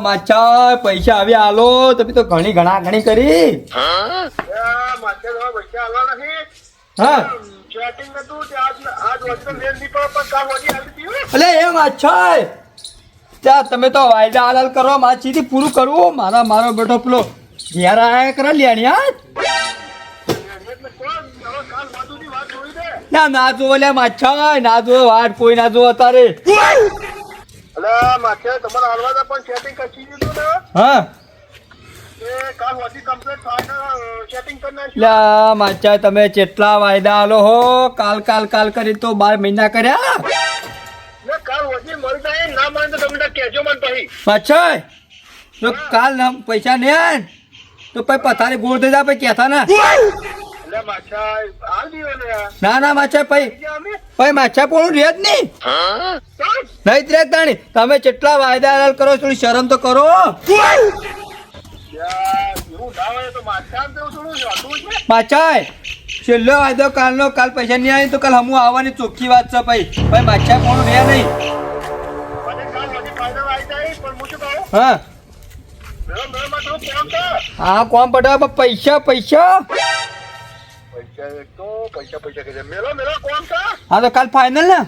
માછાઈ પૈસા આવી આલો તમે તો ઘણી ઘણા ઘણી કરી. અલે એ માછાઈ ત્યાં તમે તો વાયદા હાલાલ કરો માછીથી પૂરું કરવું મારા મારો બેઠો પેલો ઘેર આયા કરે લેણી એટલે કોણ હવે કાલ વધુની વાત જોઈ દે ના ના જોવો લે માછા ના જોવો વાટ કોઈ ના જોવો તારે અલે માછા તમારા હાલવા પણ સેટિંગ કરી દીધું ને? હા. લે તમે કેટલા વાયદા આલો હો કાલ કાલ કાલ કરી તો બાર મહિના કર્યા. પાછળ કાલ પૈસા નહીં તો પછી પથારી ગોળ થઈ જાય પછી કહેતા ના. ને. ના માછા ભાઈ ભાઈ માછા પણ રહે જ નહીં. નહીં રહે તાણી. તમે કેટલા વાયદા હલાલ કરો થોડી શરમ તો કરો. માછા છેલ્લો વાયદો કાલનો કાલ પૈસા નહીં આવે તો કાલ હમું આવવાની ચોખ્ખી વાત છે ભાઈ ભાઈ માછા પણ રે નહીં. હું હા. કોણ પડાવે પૈસા પૈસા. હા તો કાલ ફાઇનલ ને?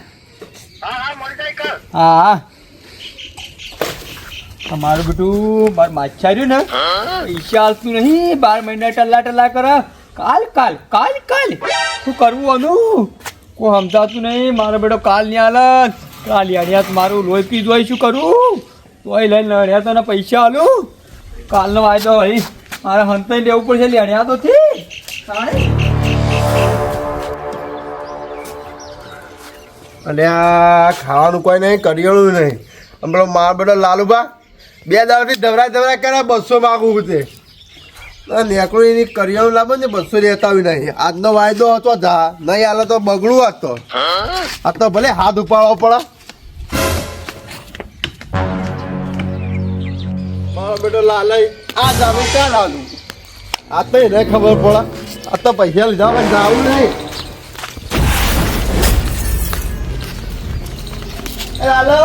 હા તમારું બધું બાર માછાર્યું ને પૈસા આવતું નહીં. બાર મહિના ટલ્લા ટલ્લા કરે. કાલ કાલ કાલ કાલ. શું કરવું આનું કોઈ સમજાતું નહીં. મારો બેટો કાલ નહીં હાલત. કાલ યાડિયાત મારું લોહી પી જોઈ શું કરું? તોય લઈને લડ્યા તો ને પૈસા આલું. કાલનો વાયદો ભાઈ મારે હંતાઈ લેવું પડશે લેણ્યા તો થી. અને આ ખાવાનું કોઈ નહીં, કરિયાણું નહીં. આમ પેલો માર બેટો બે દાવથી ધવરાય ધવરાય કરે, બસો માગું તે નેકડું એની કરિયાણું લાવો ને બસો લેતા આવી નહીં. આજનો વાયદો હતો જા, નહીં હાલે તો બગડું હતો આ તો ભલે હાથ ઉપાડવો પડે. મારો બેટો લાલય આ જાવું ક્યાં લાલું? આ તો એને ખબર પડે. આ તો પૈસા લીધા પણ જાવું નહીં. એ લાલય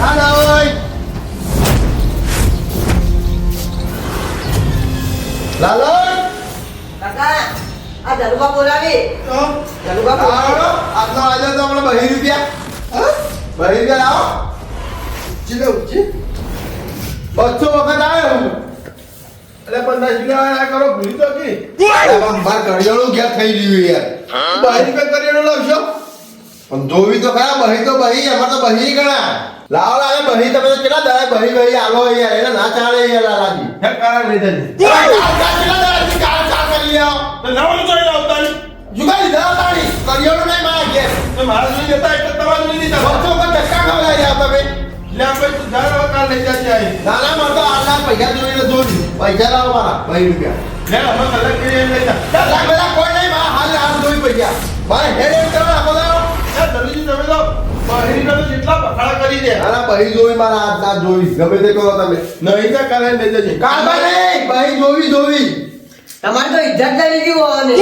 હા લાલય લાલય કાકા આ ધનુભા બોલાવી. તો? ધનુભા બોલાવી. આજનો આજે તો આપણે બહી રૂપિયા? બહી રૂપિયા લાવો. ઉચ્ચી લે ઉચ્ચી બસો વખત આવ્યો હું. એટલે પંદર કિલો કરો ભૂલી તો કી માર કરિયાણું ઘેર થઈ ગયું યાર? બહી રૂપિયા કરિયાણું લાવશો? પણ ધોવી તો ખરા બહી તો બહી અમાર તો બહી ગણા લાવ લાવે બહી તમે તો કેટલા દાડા બહી બહી આલો યાર એને ના ચાલે યાર લાલાજી. હે કારણ લઈ જજે કેટલા દાડા કાળ કાળ કરી લ્યો. તો નવાનું જોઈ આવતાની. જુગાડી લીધા તાણી કરિયર નહીં મારા ઘેર. તો મારા જોઈ જતા એટલે તમારે જોઈ દીધા બસો પર ધક્કા ખવડાવી રહ્યા તમે લે આપણે તું જા લઈ જજે આઈ ના ના મારે તો આટલા પૈસા જોઈને જોઈ પૈસા લાવો મારા ભાઈ રૂપિયા. લે અમે કલર કરી લઈ બહી જોવી મારા હાથ ના જોવી ગમે તે કરો તમે. નહીં તો કરે ને જજે. કાળબા નહીં. બહી જોવી જોવી. તમારે તો ઇજ્જત કરી દીધી હોવાની?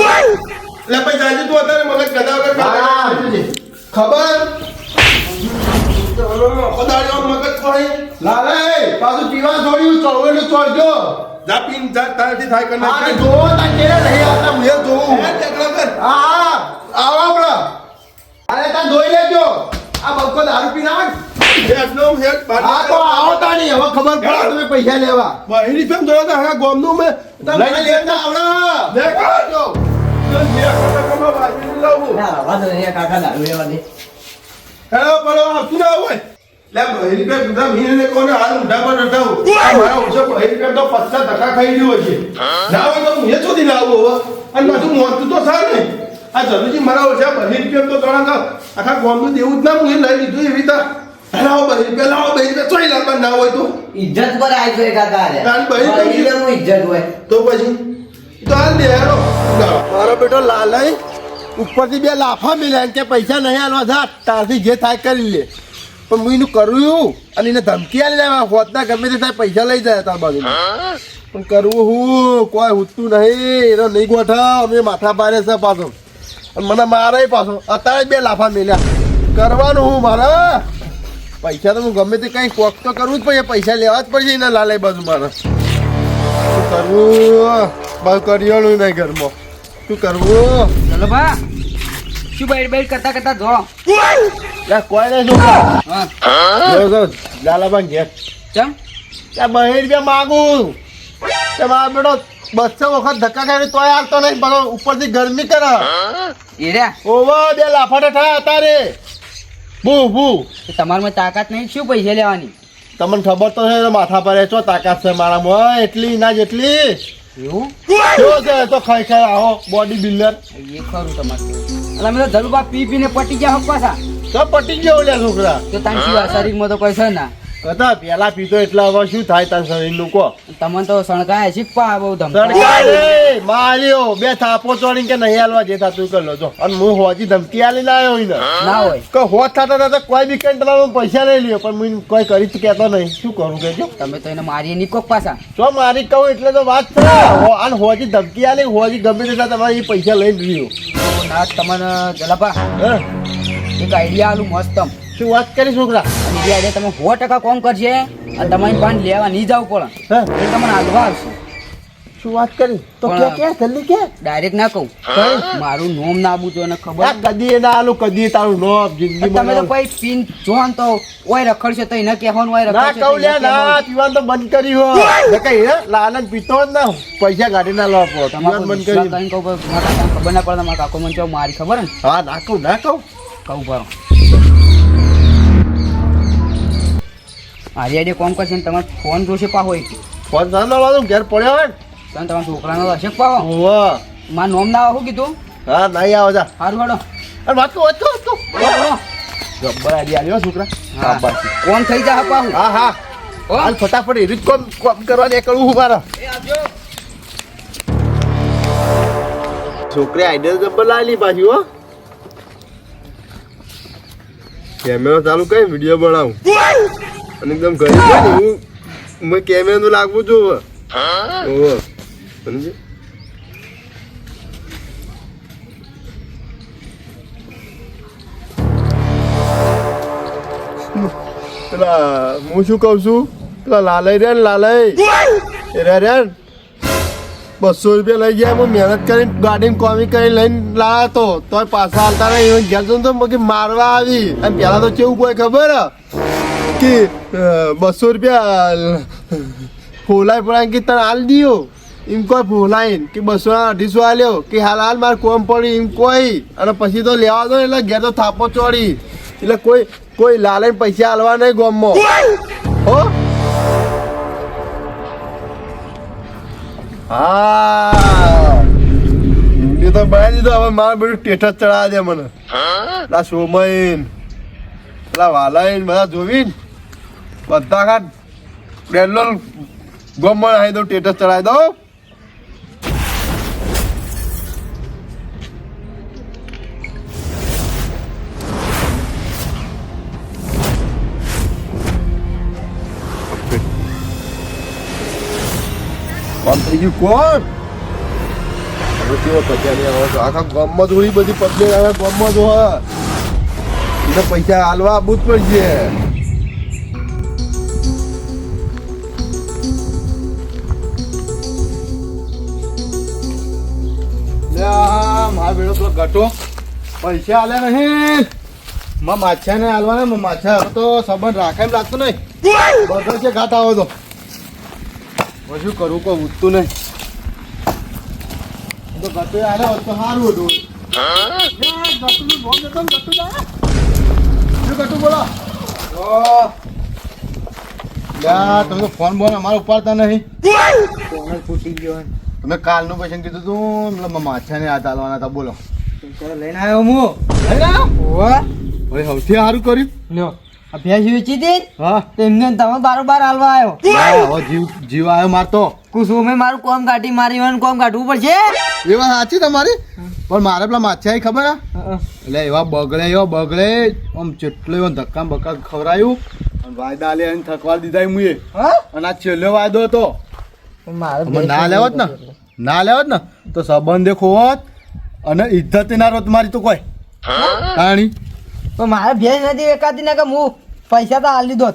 લે પછી જાજે તું અત્યારે મને કદા વગર ખબર? લાલા પાછું પીવા છોડ્યું ચળવેલું છોડજો જા પીન જા તારાથી થાય કર હા જોવો તા કે નહીં આવતા મેં જોઉં હે ટેકલા કર હા હા આવો આપડે અરે તા જોઈ લેજો આ બક્કો દારૂ પીને નો હેડ તો આવો નહીં. હવે ખબર પડે તમે પૈસા લેવા. બહેરી ફેમ જોયો તો ગોમનું મે લેતા આવડે ના ના આ ના હવે. અને પાછું મોતું તો સાર આ જરૂરી મારા ઓછા બહેરી રૂપિયા તો આખા ગોમનું દેવું જ ના હું એ લઈ લીધું એવી રીતે. લાવો બહેરી પે લાવો બહેરી પે ચોઈ લાવવા ના હોય તો. ઇજ્જત પર આવી જોઈએ કાકા અરે તારી બહેન તો બહેરી પર હું ઇજ્જત હોય. તો પછી તો દે મારો બેટો લાલય ઉપરથી બે લાફા મિલ્યા કે પૈસા નહીં આલવા જા તારથી જે થાય કરી લે. પણ હું એનું કર્યું અને એને ધમકી આલી લેવા હોતના ગમે તે થાય પૈસા લઈ જાય તાર બાજુ પણ કરવું હું કોઈ ઉઠતું નહીં એનો નહીં ગોઠવ અમે માથા પાડે છે પાછો. અને મને મારે પાછો. અત્યારે બે લાફા મિલ્યા. કરવાનું હું મારે. પૈસા તો હું ગમે તે કઈ કોક તો કરવું જ પડે પૈસા લેવા જ પડશે એના લાલે બાજુ મારે. શું કરવું? બસ કરિયાણું નહીં ઘરમાં. શું કરવું? ચલો બા શું બાઈટ બાઈટ કરતા કરતા જો કોઈ નહીં જો લાલાબા ઘેર. ચમ? ત્યાં બહેર રૂપિયા માગું. તે મારા બેટો બસો વખત ધક્કા ખાઈ તોય આવતો નહીં બરો ઉપરથી ગરમી કરે. એ રે ઓવા બે લાફાટા થયા તારે બુ બુ તો તમારામાં તાકાત નહીં શું પૈસા લેવાની? તમને ખબર તો છે માથા પર ચો તાકાત છે મારામાં. એટલી ના જેટલી. એવું? છે તો ખાઈ ખાઈ આવો બોડી બિલ્ડર એ ખરું તમારે. એટલે અમે તો ધરુબા પી પીને પટી ગયા હોક પાછા. તો પટી ગયો લે છોકરા. તો સિવાય શરીરમાં તો કોઈ છે ના. કથા પેલા પીતો એટલે હવે શું થાય તાર શરીરનું કો તમને તો સણકાય શીખવા બહુ ધમ સણકાય માર્યો. બે થાપો ચોડી કે નહીં હાલવા જે થતું કર લો જો અને હું હોજી ધમકી આલી લાવ્યો હોય ને ના હોય. કે હોત થતા થતા કોઈ બી કઈ તમારો પૈસા લઈ લ્યો પણ હું કોઈ કરી જ કહેતો નહીં. શું કરું કેજો તમે તો એને મારી નીકોક પાછા. જો મારી કહું એટલે તો વાત છે. અને હોજી ધમકી આલી હોજી ગમે તેટલા તમારે એ પૈસા લઈને લ્યો ના તમને જલાપા? એક આઈડિયા આલું મસ્તમ. શું વાત કરી છોકરા. અને આજે તમે સો ટકા કોમ કરશે અને તમારી પાન લેવા નહીં જવું પડે એ તમને આગવા આવશે. શું વાત કરી? તો કે કે જલ્દી કે? ડાયરેક્ટ ના કહું. મારું નોમ ના આબુ જો ને ખબર. કદી ના આલું કદી તારું નોમ જિંદગી તમે તો કોઈ પીન જોન તો ઓય રખડશે તો એને કહેવાનું ઓય ના રખડશે તો કહું લે ના. પીવાનું તો બંધ કરી હો કઈ હે? લાલન પીતો જ ના પૈસા કાઢી ના લો તમારું બંધ કરી. કર્યું કહું મારા ખબર ના પડે મારા કાકો મને ચો મારી ખબર ને? હા ના કહું ના કહું. કહું ભરો મારી આઈડિયા કોમ કરશે ને તમારે ફોન જોશે પા હોય ફોન ના લાવવાનું ઘેર પડ્યો હોય તમે તમારા છોકરાનો હશે પાહો? ઓહો. મારું નોમ ના શું કીધું? હા નહીં આવો જા. સારું હેડો અરે વાત તો વાત તો. જબ્બર આઈડિયા આલ્યો છોકરા. હા. કોણ થઈ જા પાહું? હા હા. હાલ ફટાફટ એ રીત કોમ કોમ કરવા દે કરું હું મારા. એ આવજો. છોકરી આઈડિયા જબ્બર લાવી પાછી હો. કેમેરો ચાલુ કઈ વીડિયો બનાવું. અને એકદમ ગરીબ જાય ને હું મેં કેમેરાનું લાગવું છું ઓહો સમજ્યો? પેલા, હું શું કહું છું? પેલા લાલય રે ને લાલય. રે રે. બસો રૂપિયા લઈ ગયા હું મહેનત કરીને ગાડીને કોમી કરી લઈને લાવ્યો તો. તોય પાછા હાલતા નહીં. ઘેર તો મારવા આવી. અને પહેલા તો કેવું કોઈ ખબર? કે બસો રૂપિયા ફોલાય પડાય કે તને હાલ દિયો એમ કોઈ ફોલાય કે બસો અઢીસો હાલ્યો કે હાલ હાલ મારે કોમ પડી એમ કોઈ અને પછી તો લેવા દો એટલે ઘેર તો થાપો ચોડી એટલે કોઈ કોઈ લાલે પૈસા હાલવા નહીં ગોમમાં હો હા એ તો બનાવી દીધો હવે મારે બધું ટેઠ ચડાવી દે મને પેલા સોમઈન પેલા વાલાઈન બધા જોવીન બધા ખાટ બેલો ગમણ આવી દઉં, ટેટસ ચડાવી દઉં. કોણ કોણ? હવે કેવો પૈસા આખા ગામમાં જોડી બધી પબ્લિક આવે ગામમાં જો એને પૈસા હાલવા આપવું જ પડશે પૈસા આલ્યા નહીં. માછા ને હાલવાના માં માછા તો સંબંધ રાખે એમ લાગતું નહીં. બધો છે ઘાટ આવો તો. શું કરવું કોઈ ઉઠતું નહીં. તમે ફોન બોન અમારે ઉપાડતા નહીં. ફોન ફૂટી ગયો તમે કાલનું પૈસા કીધું તું એટલે માછા ને હાથ હાલવાના હતા બોલો. લઈને આવ્યો હું. ભાઈ સૌથી સારું કર્યું. લ્યો અભ્યાસ વેચી દે હા. એમને તમે બારોબાર હાલવા આવ્યો. જીવ જીવ આવ્યો મારતો કુસુમે મારું કોમ કાઢી મારી મને કોમ કાઢવું પડશે? એ વાત સાચી તમારી? પણ મારે પેલા માછા ખબર હા એટલે એવા બગડે એવા બગડે આમ જેટલો એવા ધક્કા બક્કા ખવડાયું. અને વાયદા લે અને થકવા દીધા મુએ હા? અને આ છેલ્લો વાયદો હતો. ના લેવત ને. ના લેવત ને. તો સંબંધે ખોવત અને ઇજ્જત ના રોત મારી તો કોઈ. તાણી તો મારે ભેજ નથી એકાદી ને કે હું પૈસા તો હાલ લીધો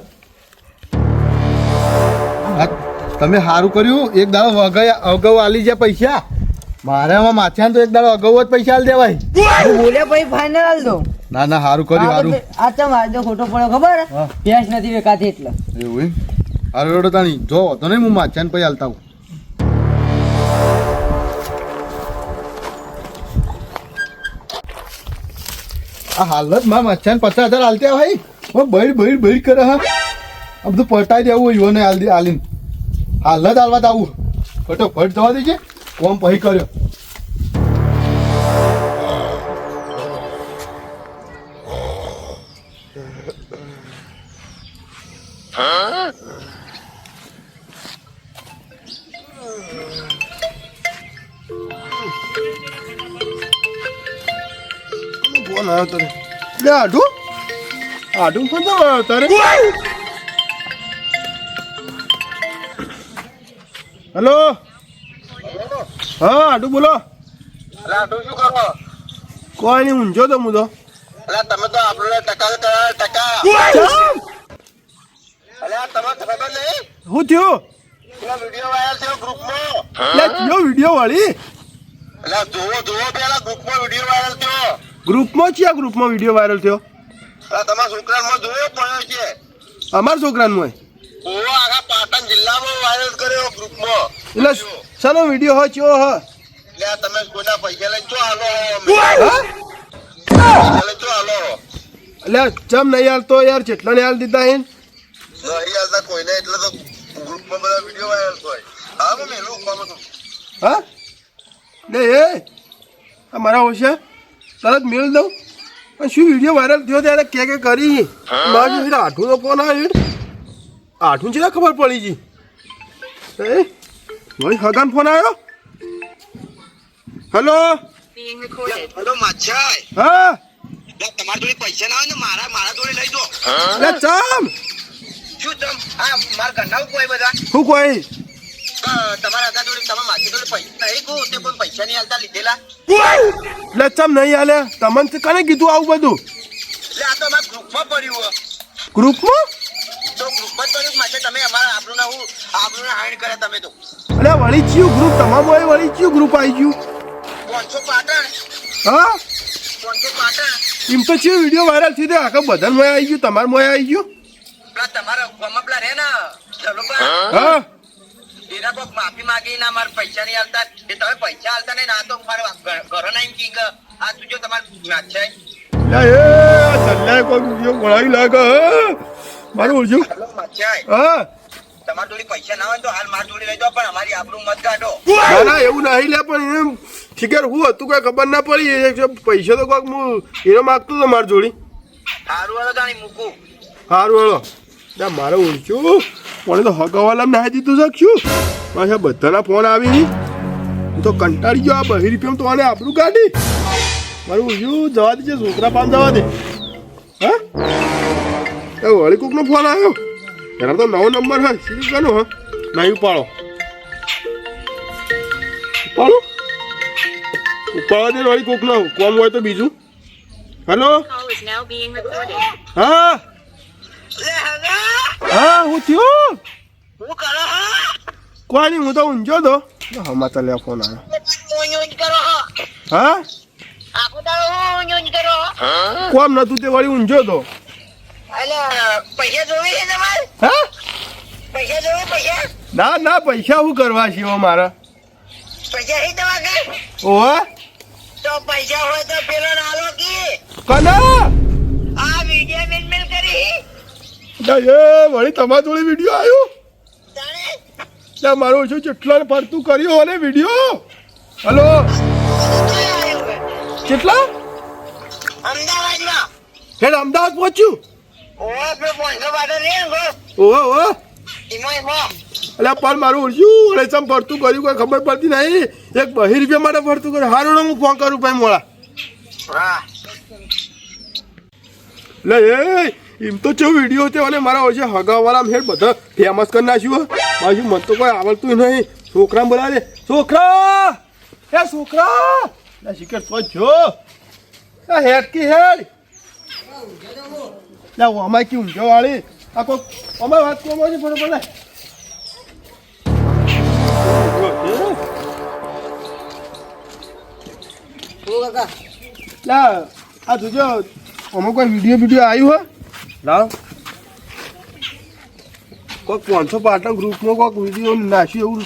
તમે સારું કર્યું. એક દાડો વગાઈ અગાઉ આલી જાય પૈસા. મારે આમાં માથ્યા તો એક દાડો અગાઉ જ પૈસા હાલ દેવાય. બોલ્યા પછી ફાઇનલ હાલ દો ના ના સારું કર્યું સારું આ મારે તો ખોટો પડ્યો ખબર? ભેજ નથી વેકાતી એટલે. એવું એમ રોડ તાણી, જો, તો નહીં હું માથ્યાને પછી હાલતા હું આ હાલતમાં મચ્છાને પચાસ હજાર આલતા ભાઈ હું. બૈડ બૈડ બૈડ કરે, હા. આ બધું પટાઈ દેવું યુવાને હાલ હાલીને. હાલત હાલવા આવું ફટોફટ જવા દેજે. કોમ પછી કર્યો. ફોન આવ્યો તારે? લે આઢું આઢું ફોન તો આવ્યો તારે? હેલો? હા આઢું બોલો. કોઈ નહીં ઊંઝો તો હું તો. તમે તો આપણે ટકા ટકા તમે ખબર નહીં? શું થયું? વીડિયો વાયરલ થયો ગ્રુપમાં. લે વીડિયો વાળી? અલા જોવો જોવો પેલા ગ્રુપમાં વીડિયો વાયરલ થયો. ગ્રુપમાં છે ગ્રુપમાં વીડિયો વાયરલ થયો? તમારા છોકરામાં જોયો પણ છે. અમારા છોકરાનું હોય? આખા પાટણ જિલ્લામાં વાયરલ કર્યો ગ્રુપમાં. એટલે શાનો વીડિયો હોય ચો હ એટલે આ તમે કોના પૈસા લઈને ચો આલો ચો આલો એટલે ચમ નહીં હાલતો યાર જેટલા ને હાલ દીધા હે નહીં હાલતા કોઈને એટલે તો ગ્રુપમાં બધા વીડિયો વાયરલ થાય હા મેં મેલું કામ હા? ને એ! આ મારા હોશે તરત મેળ દઉં. પણ શું વીડિયો વાયરલ થયો ત્યારે કે કે કરી? મારું હીડ આઠું નો ફોન આવ્યો આઠું છે ખબર પડી જી એ ભાઈ હગાન ફોન આવ્યો? હેલો હેલો માછાઈ. હા? તમારા જોડે પૈસા ના હોય ને મારા મારા જોડે લઈ દો. ચમ! શું ચમ? આ મારા ઘરના કોઈ બધા. શું કોઈ? તમારા હતા જોડે તમારા માસી જોડે પૈસા નહીં કહું તે કોઈ પૈસા નહીં હાલતા લીધેલા. ચમ નહીં હાલે તમને કને કીધું આવું બધું? એટલે આ તો અમારા ગ્રુપમાં પડ્યું હો. ગ્રુપમાં? તો ગ્રુપમાં પડ્યું માટે તમે અમારા આપણું હું આપણું કર્યા તમે તો. અલે વળી ચિયું ગ્રુપ? તમામ હોય વળી ચિયું ગ્રુપ આવી ગયું? પાંચસો પાટણ. હા? પાંચસો પાટણ. એમ તો ચિયું વીડિયો વાયરલ થઈ ગયો આખા બધા મોય આવી ગયું તમારે મોય આવી ગયું? તમારા ગામમાં પેલા ને હા? એના કોઈક માફી માંગી ના મારે પૈસા નહીં આવતા એ તમે પૈસા હાલતા નહીં ના તો મારે ઘરો ના કી આ તું જો તમારે વાત છે. એ કોઈ વીડિયો બનાવી લાગે મારું ઓળખ્યું હા? તમારા જોડે પૈસા ના હોય તો હાલ મારી જોડે લઈ દો પણ અમારી આપણું મત કાઢો. ના ના એવું નહીં લે પણ એમ ઠીકર હું હતું કઈ ખબર ના પડી. પૈસા તો કોઈક હું એનો માગતો હતો મારી જોડી. સારું વાળો જાણી મૂકું. સારું વાળો ના મારે ઓળખ્યું પણ તો હગવાલા નાહી દીધું શક્યું પાછા બધાના ફોન આવી નહીં હું તો કંટાળી ગયો આ બહી રૂપિયા તો આને આપણું કાઢી મારું ઓળખ્યું જવા દેજે છોકરા પામ જવા દે. હા? એ વળી કોકનો ફોન આવ્યો. એના તો નવો નંબર હોય સીધી કનો હા? નહીં ઉપાડો. ઉપાડો. ઉપાડો દે વળી કોકનો. કોમ હોય તો બીજું. હેલો. હા? હા હું થયું? હું કરો હા? કોઈ નહીં હું તો ઊંઝો તો હમણાં તો લે ફોન આવ્યો હા હા કોમ નતું તે વળી ઊંઝો તો અલ્યા પૈસા જોવે છે તમારે હા પૈસા જોવે પૈસા ના ના પૈસા શું કરવા છે મારા પૈસા છે દવા કે ઓહ તો પૈસા હોય તો પેલો નાલો કી કના આ વીડિયો મેલ મેલ કરી લે વળી તમારા જોડે વીડિયો આવ્યો લે મારું શું કેટલા ફરતું કર્યો અને વીડિયો? હલો? કેટલા? અમદાવાદમાં. હેડ અમદાવાદ પહોંચ્યું? ઓહો ઓહો એટલે પણ મારું ઓળખ્યું અને ચમ ફરતું કર્યું? કોઈ ખબર પડતી નહીં. એક બહી રૂપિયા માટે ફરતું કર્યું. હારું હું ફોન કરું ભાઈ મોડા. હા. લે એ એમ તો ચો વીડિયો છે અને મારા ઓછે હગાવાળા હેડ બધા ફેમસ કરી નાખ્યું હો. બાજુ મને તો કોઈ આવડતું નહીં. છોકરા બોલાવે. છોકરા! હે છોકરા! ના શિખર તો જો. હેડ કી હેડ. લે અમાય કી ઊંઝો વાળી? આ કોઈ અમાય વાત કોમાં છે કાકા. લે આ જોજો અમે કોઈ વીડિયો વીડિયો આવ્યું હે? લાવ. કોઈક પાંચસો પાટણ ગ્રુપમાં કોઈક વીડિયો નાખ્યું એવું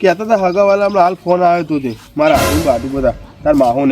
કહેતા હતા હગાવાલા હમણાં હાલ ફોન આવ્યો હતો તે. મારા હાથું બાટું બધા. તાર માહો